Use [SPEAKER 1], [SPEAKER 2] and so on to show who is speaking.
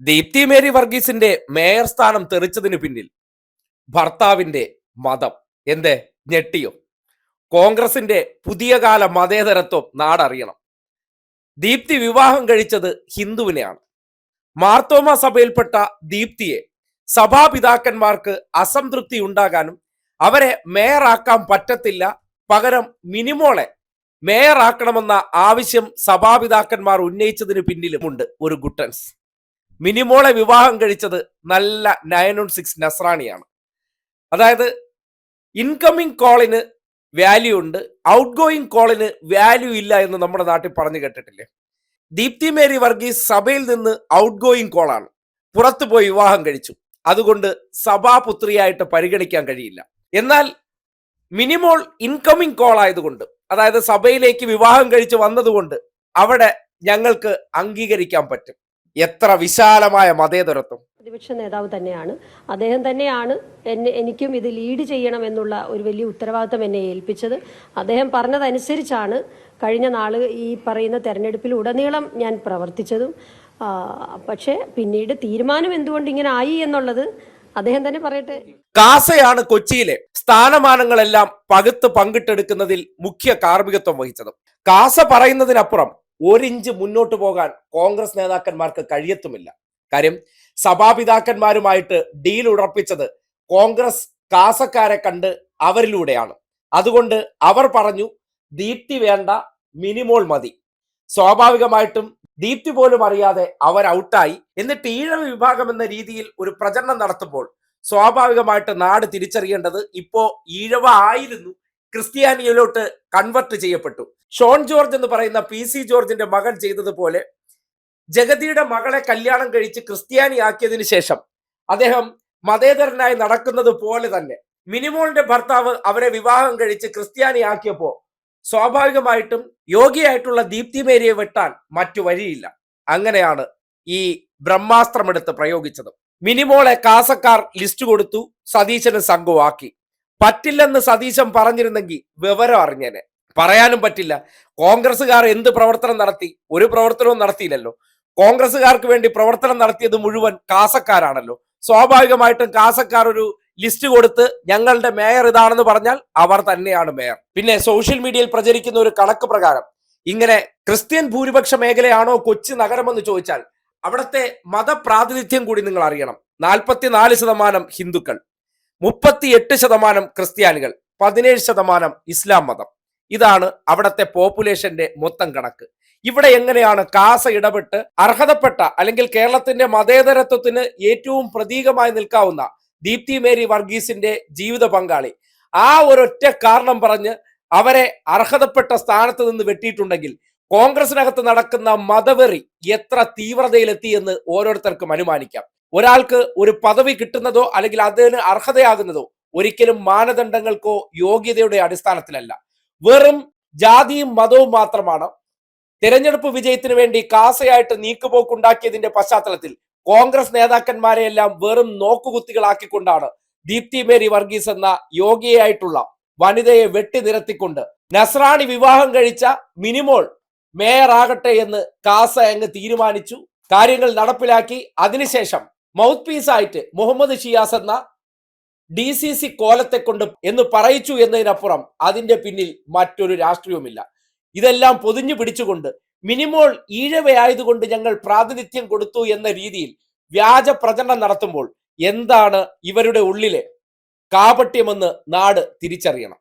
[SPEAKER 1] Deepthi Mary വർഗീസിന്റെ mayor സ്ഥാനം തെറിച്ചതിനു പിന്നിൽ ഭർത്താവിന്റെ മതം. എന്തേ? ഞെട്ടിയോ? കോൺഗ്രസിന്റെ പുതിയ കാല മതേതരത്വം നാടറിയണം. ദീപ്തി വിവാഹം കഴിച്ചത് ഹിന്ദുവിനെയാണ്. മാർത്തോമ സഭയിൽപ്പെട്ട ദീപ്തിയെ സഭാപിതാക്കന്മാർക്ക് അസംതൃപ്തി ഉണ്ടാകാനും അവരെ മേയറാക്കാൻ പറ്റത്തില്ല. പകരം മിനിമോളെ മേയറാക്കണമെന്ന ആവശ്യം സഭാപിതാക്കന്മാർ ഉന്നയിച്ചതിന് പിന്നിലുമുണ്ട് ഒരു ഗുട്ടൻസ്. മിനിമോളെ വിവാഹം കഴിച്ചത് നല്ല നയൻ ഓൺ സിക്സ് നസ്രാണിയാണ്. അതായത് ഇൻകമിങ് കോളിന് വാല്യൂ ഉണ്ട് ഔട്ട് ഗോയിങ് കോളിന് വാല്യൂ ഇല്ല എന്ന് നമ്മുടെ നാട്ടിൽ പറഞ്ഞു കേട്ടിട്ടില്ലേ? ദീപ്തി മേരി വർഗീസ് സഭയിൽ നിന്ന് ഔട്ട് ഗോയിങ് കോളാണ് പുറത്തു പോയി വിവാഹം കഴിച്ചു. അതുകൊണ്ട് സഭാപുത്രിയായിട്ട് പരിഗണിക്കാൻ കഴിയില്ല. എന്നാൽ മിനിമോൾ ഇൻകമിങ് കോൾ ആയതുകൊണ്ട് അതായത് സഭയിലേക്ക് വിവാഹം കഴിച്ച് വന്നതുകൊണ്ട് അവിടെ ഞങ്ങൾക്ക് അംഗീകരിക്കാൻ പറ്റും. എത്ര വിശാലമായ മതേതരത്വം.
[SPEAKER 2] പ്രതിപക്ഷ നേതാവ് തന്നെയാണ്. അദ്ദേഹം തന്നെയാണ് എന്നെ എനിക്കും ഇത് ലീഡ് ചെയ്യണം എന്നുള്ള ഒരു വലിയ ഉത്തരവാദിത്തം എന്നെ ഏൽപ്പിച്ചത്. അദ്ദേഹം പറഞ്ഞതനുസരിച്ചാണ് കഴിഞ്ഞ നാൾ ഈ പറയുന്ന തെരഞ്ഞെടുപ്പിൽ ഉടനീളം ഞാൻ പ്രവർത്തിച്ചതും. പക്ഷേ പിന്നീട് തീരുമാനം എന്തുകൊണ്ട് ഇങ്ങനെ ആയി എന്നുള്ളത് അദ്ദേഹം തന്നെ പറയട്ടെ.
[SPEAKER 1] കാസയാണ് കൊച്ചിയിലെ സ്ഥാനമാനങ്ങളെല്ലാം പകുത്ത് പങ്കിട്ടെടുക്കുന്നതിൽ മുഖ്യ കാർമ്മികത്വം വഹിച്ചത്. കാസ പറയുന്നതിനപ്പുറം ഒരിഞ്ച് മുന്നോട്ട് പോകാൻ കോൺഗ്രസ് നേതാക്കന്മാർക്ക് കഴിയത്തുമില്ല. കാര്യം സഭാപിതാക്കന്മാരുമായിട്ട് ഡീൽ ഉറപ്പിച്ചത് കോൺഗ്രസ് കാസക്കാരെ കണ്ട് അവരിലൂടെയാണ്. അതുകൊണ്ട് അവർ പറഞ്ഞു ദീപ്തി വേണ്ട മിനിമോൾ മതി. സ്വാഭാവികമായിട്ടും ദീപ്തി പോലും അറിയാതെ അവർ ഔട്ടായി. എന്നിട്ട് ഈഴവ വിഭാഗം എന്ന രീതിയിൽ ഒരു പ്രചരണം നടത്തുമ്പോൾ സ്വാഭാവികമായിട്ട് നാട് തിരിച്ചറിയേണ്ടത് ഇപ്പോ ഈഴവ ആയിരുന്നു. ക്രിസ്ത്യാനിയിലോട്ട് കൺവെർട്ട് ചെയ്യപ്പെട്ടു. ഷോൺ ജോർജ് എന്ന് പറയുന്ന പി സി ജോർജിന്റെ മകൻ ചെയ്തതുപോലെ ജഗതിയുടെ മകളെ കല്യാണം കഴിച്ച് ക്രിസ്ത്യാനിയാക്കിയതിനു ശേഷം അദ്ദേഹം മതേതരനായി നടക്കുന്നത് പോലെ തന്നെ മിനിമോളിന്റെ ഭർത്താവ് അവരെ വിവാഹം കഴിച്ച് ക്രിസ്ത്യാനിയാക്കിയപ്പോൾ സ്വാഭാവികമായിട്ടും യോഗിയായിട്ടുള്ള ദീപ്തി മേരിയെ വെട്ടാൻ മറ്റു വഴിയില്ല. അങ്ങനെയാണ് ഈ ബ്രഹ്മാസ്ത്രമെടുത്ത് പ്രയോഗിച്ചത്. മിനിമോളെ കാസക്കാർ ലിസ്റ്റ് കൊടുത്തു സതീശന് സംഘമാക്കി. പറ്റില്ലെന്ന് സതീശൻ പറഞ്ഞിരുന്നെങ്കിൽ വിവരം അറിഞ്ഞേനെ. പറയാനും പറ്റില്ല. കോൺഗ്രസ്സുകാർ എന്ത് പ്രവർത്തനം നടത്തി? ഒരു പ്രവർത്തനവും നടത്തിയില്ലല്ലോ. കോൺഗ്രസ്സുകാർക്ക് വേണ്ടി പ്രവർത്തനം നടത്തിയത് മുഴുവൻ കാസക്കാരാണല്ലോ. സ്വാഭാവികമായിട്ടും കാസക്കാർ ഒരു ലിസ്റ്റ് കൊടുത്ത് ഞങ്ങളുടെ മേയർ ഇതാണെന്ന് പറഞ്ഞാൽ അവർ തന്നെയാണ് മേയർ. പിന്നെ സോഷ്യൽ മീഡിയയിൽ പ്രചരിക്കുന്ന ഒരു കണക്ക് പ്രകാരം ഇങ്ങനെ ക്രിസ്ത്യൻ ഭൂരിപക്ഷ മേഖലയാണോ കൊച്ചി നഗരമെന്ന് ചോദിച്ചാൽ അവിടുത്തെ മതപ്രാതിനിധ്യം കൂടി നിങ്ങൾ അറിയണം. നാൽപ്പത്തിനാല് ശതമാനം ഹിന്ദുക്കൾ മുപ്പത്തി എട്ട് ശതമാനം ക്രിസ്ത്യാനികൾ പതിനേഴ് ശതമാനം ഇസ്ലാം മതം. ഇതാണ് അവിടുത്തെ പോപ്പുലേഷന്റെ മൊത്തം കണക്ക്. ഇവിടെ എങ്ങനെയാണ് കാസ ഇടപെട്ട് അർഹതപ്പെട്ട അല്ലെങ്കിൽ കേരളത്തിന്റെ മതേതരത്വത്തിന് ഏറ്റവും പ്രതീകമായി നിൽക്കാവുന്ന ദീപ്തി മേരി വർഗീസിന്റെ ജീവിത പങ്കാളി. ആ ഒരൊറ്റ കാരണം പറഞ്ഞ് അവരെ അർഹതപ്പെട്ട സ്ഥാനത്ത് നിന്ന് വെട്ടിയിട്ടുണ്ടെങ്കിൽ കോൺഗ്രസിനകത്ത് നടക്കുന്ന മതവെറി എത്ര തീവ്രതയിലെത്തി എന്ന് ഓരോരുത്തർക്കും അനുമാനിക്കാം. ഒരാൾക്ക് ഒരു പദവി കിട്ടുന്നതോ അല്ലെങ്കിൽ അതിന് അർഹതയാകുന്നതോ ഒരിക്കലും മാനദണ്ഡങ്ങൾക്കോ യോഗ്യതയുടെ അടിസ്ഥാനത്തിലല്ല. വെറും ജാതിയും മതവും മാത്രമാണ്. തെരഞ്ഞെടുപ്പ് വിജയത്തിന് വേണ്ടി കാസയായിട്ട് നീക്കുപോക്കുണ്ടാക്കിയതിന്റെ പശ്ചാത്തലത്തിൽ കോൺഗ്രസ് നേതാക്കന്മാരെയെല്ലാം വെറും നോക്കുകുത്തികളാക്കിക്കൊണ്ടാണ് ദീപ്തി മേരി വർഗീസ് എന്ന യോഗിയായിട്ടുള്ള വനിതയെ വെട്ടി നിരത്തിക്കൊണ്ട് നസ്രാണി വിവാഹം കഴിച്ച മിനിമോൾ മേയർ ആകട്ടെ എന്ന് കാസ അങ്ങ് തീരുമാനിച്ചു. കാര്യങ്ങൾ നടപ്പിലാക്കി. അതിനുശേഷം മൗത്ത് പീസായിട്ട് മുഹമ്മദ് ഷിയാസ് എന്ന ഡി സി സി കോലത്തെ കൊണ്ട് എന്ന് പറയിച്ചു എന്നതിനപ്പുറം അതിന്റെ പിന്നിൽ മറ്റൊരു രാഷ്ട്രീയവുമില്ല. ഇതെല്ലാം പൊതിഞ്ഞു പിടിച്ചുകൊണ്ട് മിനിമോൾ ഈഴവയായതുകൊണ്ട് ഞങ്ങൾ പ്രാതിനിധ്യം കൊടുത്തു എന്ന രീതിയിൽ വ്യാജ പ്രചരണം നടത്തുമ്പോൾ എന്താണ് ഇവരുടെ ഉള്ളിലെ കാപട്യമെന്ന് നാട് തിരിച്ചറിയണം.